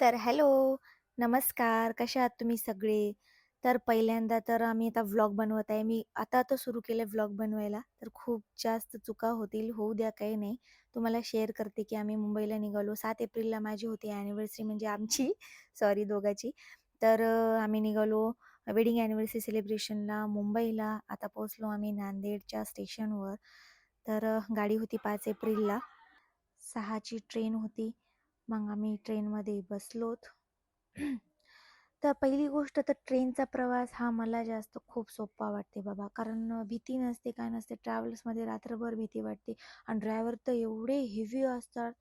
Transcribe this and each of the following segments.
तर हॅलो, नमस्कार. कशा आहात तुम्ही सगळे? तर पहिल्यांदा तर आम्ही आता व्लॉग बनवत आहे. मी आता-आता सुरू केलं व्लॉग बनवायला. तर खूप जास्त चुका होतील, होऊ द्या काही नाही. तुम्हाला शेअर करते, की आम्ही मुंबईला निघालो. सात एप्रिलला माझी होती अॅनिव्हर्सरी म्हणजे आमची सॉरी दोघाची तर आम्ही निघालो वेडिंग अॅनिव्हर्सरी सेलिब्रेशनला मुंबईला. आता पोहोचलो आम्ही नांदेडच्या स्टेशनवर. तर गाडी होती पाच एप्रिलला. सहाची ट्रेन होती. मग आम्ही ट्रेनमध्ये बसलोत. तर पहिली गोष्ट तर ट्रेनचा प्रवास हा मला जास्त खूप सोपा वाटते बाबा. कारण भीती नसते, काय नसते. ट्रॅव्हल्समध्ये रात्रभर भीती वाटते आणि ड्रायव्हर तर एवढे हेवी असतात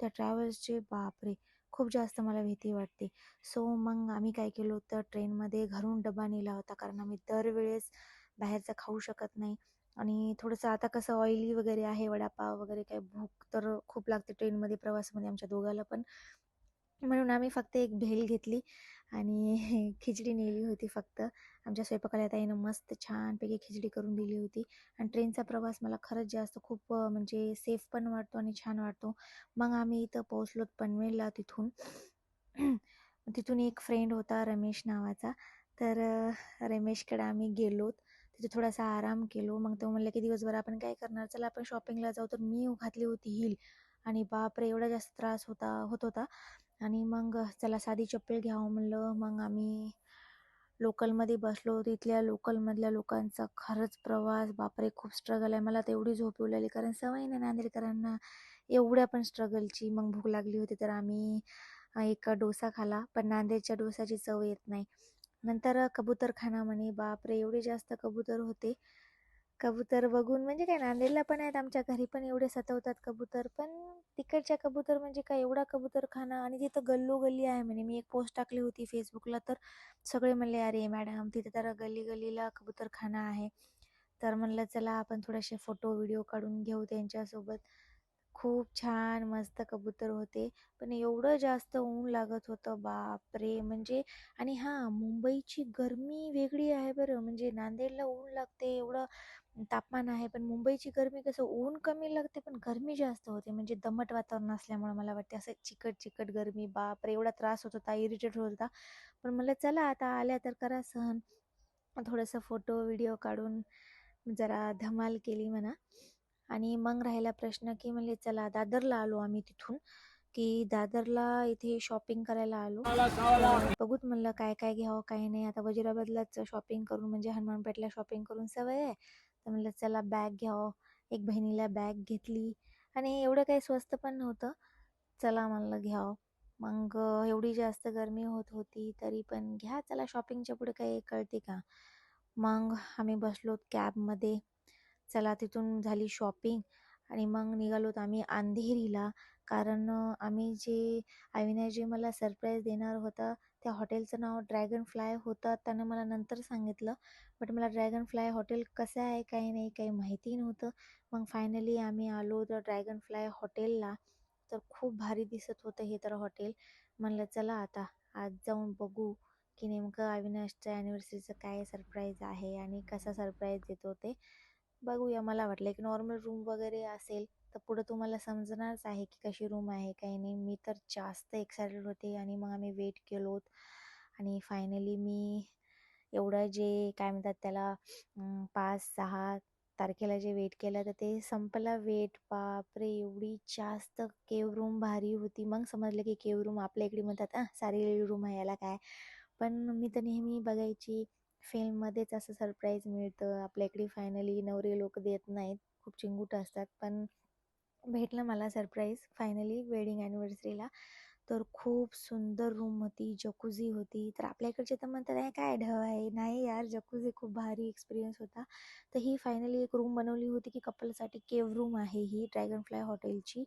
त्या ट्रॅव्हल्सचे, बापरे! खूप जास्त मला भीती वाटते. सो मग आम्ही काय केलं होतं, ट्रेनमध्ये घरून डबा नेला होता. कारण आम्ही दरवेळेस बाहेरचं खाऊ शकत नाही आणि थोडंसं आता कसं ऑइली वगैरे आहे, वडापाव वगैरे काय भूक तर खूप लागते ट्रेनमध्ये प्रवासामध्ये आमच्या दोघाला पण. म्हणून आम्ही फक्त एक भेल घेतली आणि खिचडी नेली होती फक्त. आमच्या स्वयंपाकाला ताईनं मस्त छानपैकी खिचडी करून दिली होती आणि ट्रेनचा प्रवास मला खरंच जास्त खूप म्हणजे सेफ पण वाटतो आणि छान वाटतो. मग आम्ही इथं पोहोचलोत पनवेलला तिथून. तिथून एक फ्रेंड होता रमेश नावाचा. तर रमेशकडे आम्ही गेलोत. तिथे थोडासा आराम केलो. मग तो म्हणलं की "दिवसभर आपण काय करणार? चला आपण शॉपिंगला जाऊ." तर मी घातली होती हील आणि बापरे! एवढा जास्त त्रास होता होत होता आणि मग चला साधी चप्पल घ्यावं म्हणलं. मग आम्ही लोकलमध्ये बसलो. तिथल्या लोकलमधल्या लोकांचा खरंच प्रवास बापरे! खूप स्ट्रगल आहे. मला तर एवढी झोप येऊ लागली कारण सवय नाही नांदेडकरांना एवढ्या पण स्ट्रगलची. मग भूक लागली होती तर आम्ही एक डोसा खाला पण नांदेडच्या डोसाची चव येत नाही. नंतर अ, कबूतरखाना म्हणे बापरे! एवढे जास्त कबूतर होते. कबूतर बघून म्हणजे काय नांदेडला पण आहेत आमच्या घरी पण एवढे सतवतात कबूतर. पण तिकडच्या कबूतर म्हणजे काय एवढा कबूतरखाना आणि तिथं गल्लोगल्ली आहे म्हणे. मी एक पोस्ट टाकली होती फेसबुकला तर सगळे म्हणले, "अरे मॅडम तिथे तर गल्ली-गल्लीला कबूतरखाना आहे." तर म्हणलं चला आपण थोडेसे फोटो व्हिडिओ काढून घेऊ त्यांच्यासोबत. खूप छान मस्त कबूतर होते. पण एवढं जास्त ऊन लागत होतं बापरे! म्हणजे आणि हां, मुंबईची गरमी वेगळी आहे बरं. म्हणजे नांदेडला ऊन लागते एवढं तापमान आहे. पण मुंबईची गरमी कसं ऊन कमी लागते पण गरमी जास्त होते. म्हणजे दमट वातावरण असल्यामुळे मला वाटते असं चिकट-चिकट गरमी बापरे! एवढा त्रास होत होता, इरिटेट होत होता. पण मला चला आता आल्या तर करा सहन. थोडंसं फोटो व्हिडिओ काढून जरा धमाल केली म्हणा आणि मग राहिला प्रश्न, की म्हणले चला दादरला आलो आम्ही तिथून, की दादरला इथे शॉपिंग करायला आलो. बघूत म्हणलं काय-काय घ्यावं, काय नाही. आता वजिराबादलाच शॉपिंग करून म्हणजे हनुमानपेठला शॉपिंग करून सवय आहे. तर म्हणलं चला बॅग घ्यावं. एक बहिणीला बॅग घेतली आणि एवढं काही स्वस्त पण नव्हतं. चला म्हणलं घ्यावं. मग एवढी जास्त गरमी होत होती तरी पण घ्या चला शॉपिंगच्या पुढे काही कळते का? मग आम्ही बसलो कॅबमध्ये. चला तिथून झाली शॉपिंग आणि मग निघालोत आम्ही अंधेरीला. कारण आम्ही जे अविनाश जे मला सरप्राईज देणार होता, त्या हॉटेलचं नाव ड्रॅगन फ्लाय होतं. त्यानं मला नंतर सांगितलं. बट मला ड्रॅगन फ्लाय हॉटेल कसं आहे, काही नाही, काही माहिती नव्हतं. मग फायनली आम्ही आलो तर ड्रॅगन फ्लाय हॉटेलला. तर खूप भारी दिसत होतं हे तर हॉटेल. म्हणलं चला आता आज जाऊन बघू, की नेमकं अविनाशच्या अॅनिव्हर्सरीचं काय सरप्राईज आहे आणि कसा सरप्राईज देतो ते. बघूया. मला वाटलं एक नॉर्मल रूम वगैरे असेल, तर पुढं तुम्हाला समजणारच आहे की कशी रूम आहे, काही नाही. मी तर जास्त एक्सायटेड होते आणि मग आम्ही वेट केलो आणि फायनली मी एवढं जे काय म्हणतात त्याला पाच सहा तारखेला जे वेट केलं तर ते संपला वेट. बापरे! एवढी जास्त केव रूम भारी होती. मग समजलं की केव रूम आपल्या इकडे म्हणतात सारी रूम आहे याला काय. पण मी तर नेहमी बघायची फिल्ममध्येच असं सरप्राईज मिळतं. आपल्या इकडे फायनली नवरे लोक देत नाहीत. खूप चिंगूट असतात. पण भेटलं मला सरप्राईज फायनली वेडिंग ॲनिव्हर्सरीला तर खूप सुंदर रूम होती, जकुझी होती. तर आपल्या इकडचे तर म्हणतात, आहे काय ढ आहे." नाही यार, जकुझी खूप भारी एक्सपिरियन्स होता. तर ही फायनली एक रूम बनवली होती, की कपलसाठी केव रूम आहे ही ड्रॅगन फ्लाय हॉटेलची.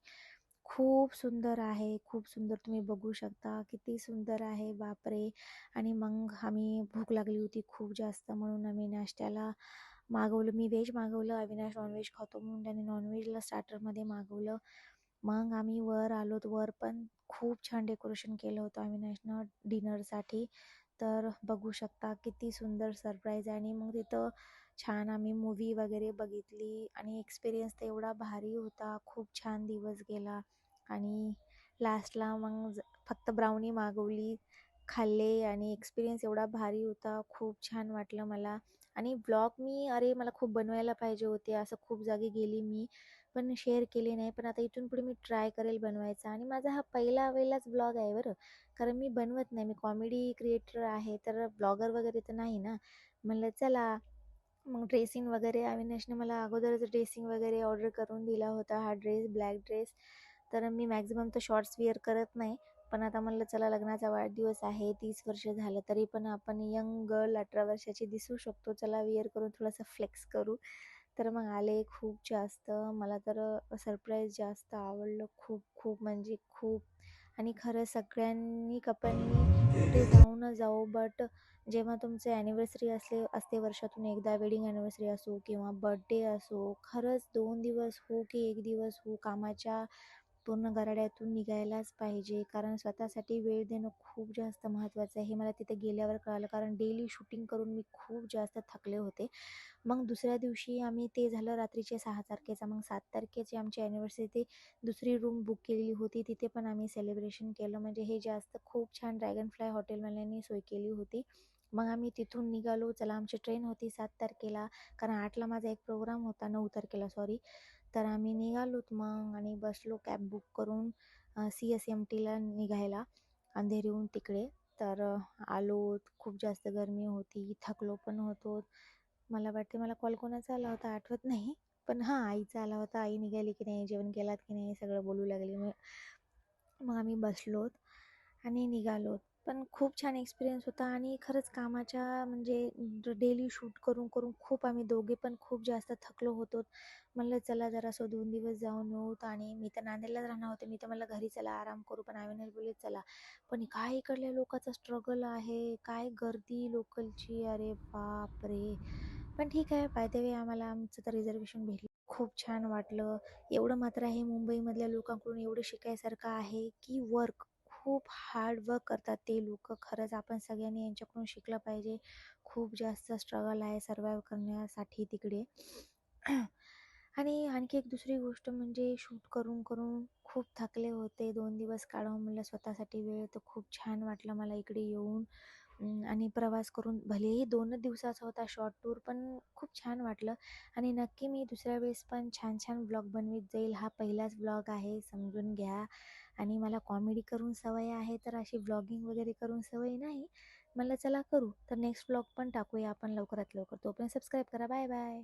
खूप सुंदर आहे, खूप सुंदर तुम्ही बघू शकता. किती सुंदर आहे, बापरे! आणि मग आम्ही भूक लागली होती खूप जास्त म्हणून आम्ही नाश्त्याला मागवलं. मी व्हेज मागवलं, अविनाश नॉनव्हेज खातो म्हणून त्याने नॉनव्हेजला स्टार्टरमध्ये मागवलं. मग आम्ही वर आलोत. वर पण खूप छान डेकोरेशन केलं होतं अविनाशनं डिनरसाठी. तर बघू शकता किती सुंदर सरप्राईज आणि मग तिथं छान आम्ही मूव्ही वगैरे बघितली आणि एक्सपिरियन्स तर एवढा भारी होता. खूप छान दिवस गेला आणि लास्टला मग ज फक्त ब्राउनी मागवली, खाल्ले आणि एक्सपिरियन्स एवढा भारी होता. खूप छान वाटलं मला आणि ब्लॉग मी अरे मला खूप बनवायला पाहिजे होते. असं खूप जागी गेली मी, पण शेअर केले नाही. पण आता इथून पुढे मी ट्राय करेल बनवायचा आणि माझा हा पहिला वेळेलाच ब्लॉग आहे बरं. कारण मी बनवत नाही. मी कॉमेडी क्रिएटर आहे, तर ब्लॉगर वगैरे तर नाही ना. म्हणलं चला मग ड्रेसिंग वगैरे अविनाशने मला अगोदरच ड्रेसिंग वगैरे ऑर्डर करून दिला होता. हा ड्रेस ब्लॅक ड्रेस. तर मी मॅक्झिमम तर शॉर्ट्स वेअर करत नाही. पण आता म्हणलं चला लग्नाचा वाढदिवस आहे, तीस वर्ष झालं, तरी पण आपण यंग गर्ल 18 वर्षाची दिसू शकतो. चला वेअर करून थोडंसं फ्लेक्स करू. तर मग आले खूप जास्त. मला तर सरप्राईज जास्त आवडलं. खूप खूप म्हणजे खूप आणि खरं सगळ्यांनी कपल्सनी कुठे जाऊ न बट जेव्हा तुमचे ॲनिव्हर्सरी असले असते वर्षातून एकदा वेडिंग ॲनिव्हर्सरी असो किंवा बर्थडे असो, खरंच दोन दिवस हो की एक दिवस हो, कामाच्या पूर्ण गराड्यातून निघायलाच पाहिजे. कारण स्वतःसाठी वेळ देणं खूप जास्त महत्त्वाचं आहे. हे मला तिथे गेल्यावर कळालं. कारण डेली शूटिंग करून मी खूप जास्त थकले होते. मग दुसऱ्या दिवशी आम्ही ते झालं रात्रीचे सहा तारखेचा. मग सात तारखेची आमची ॲनिव्हर्सरी ते दुसरी रूम बुक केलेली होती. तिथे पण आम्ही सेलिब्रेशन केलं. म्हणजे हे जास्त खूप छान ड्रॅगन फ्लाय हॉटेलवाल्यांनी सोय केली होती. मग आम्ही तिथून निघालो. चला आमची ट्रेन होती सात तारखेला. कारण आठला माझा एक प्रोग्राम होता नऊ तारखेला सॉरी. तर आम्ही निघालोत मग आणि बसलो कॅब बुक करून सी-एस-एम-टीला निघायला अंधेरीहून तिकडे. तर आलो. खूप जास्त गरमी होती. थकलो पण होतो. मला वाटते मला कॉल कोणाचा आला होता आठवत नाही. पण हां, आईचा आला होता. आई निघाली की नाही, जेवण केलात की नाही, सगळं बोलू लागले मग आम्ही बसलोत आणि निघालोत. पण खूप छान एक्सपिरियन्स होता आणि खरंच कामाच्या म्हणजे डेली शूट करून करून खूप आम्ही दोघे पण खूप जास्त थकलो होतो. म्हणलं चला जरासं दोन दिवस जाऊन येऊ आणि मी तर नांदेडलाच राहणार होते. मी तर म्हणलं घरी चला आराम करू, पण अविनाश बोलले चला. पण काय इकडल्या लोकांचा स्ट्रगल आहे, काय गर्दी लोकलची, अरे बापरे! पण ठीक आहे, पायदेवी आम्हाला आमचं तर रिझर्वेशन भेटलं. खूप छान वाटलं. एवढं मात्र आहे मुंबईमधल्या लोकांकडून एवढं शिकायसारखं आहे, की वर्क खूप हार्डवर्क करतात ते लोक खरंच आपण सगळ्यांनी यांच्याकडून शिकलं पाहिजे. खूप जास्त स्ट्रगल आहे सर्वाईव्ह करण्यासाठी तिकडे. आणि आणखी एक दुसरी गोष्ट म्हणजे शूट करून करून खूप थकले होते. दोन दिवस काढावं म्हणलं स्वतःसाठी वेळ, तर खूप छान वाटलं मला इकडे येऊन आणि प्रवास करून. भलेही दोनच दिवसाचा होता शॉर्ट टूर, पण खूप छान वाटलं आणि नक्की मी दुसऱ्या वेळेस पण छान छान ब्लॉग बनवीत जाईल. हा पहिलाच ब्लॉग आहे, समजून घ्या. आणि मला कॉमेडी करून सवय आहे, तर अशी ब्लॉगिंग वगैरे करून सवय नाही. म्हणलं चला करू. तर नेक्स्ट ब्लॉग पण टाकूया आपण लवकरात लवकर. तोपर्यंत सबस्क्राईब करा. Bye bye.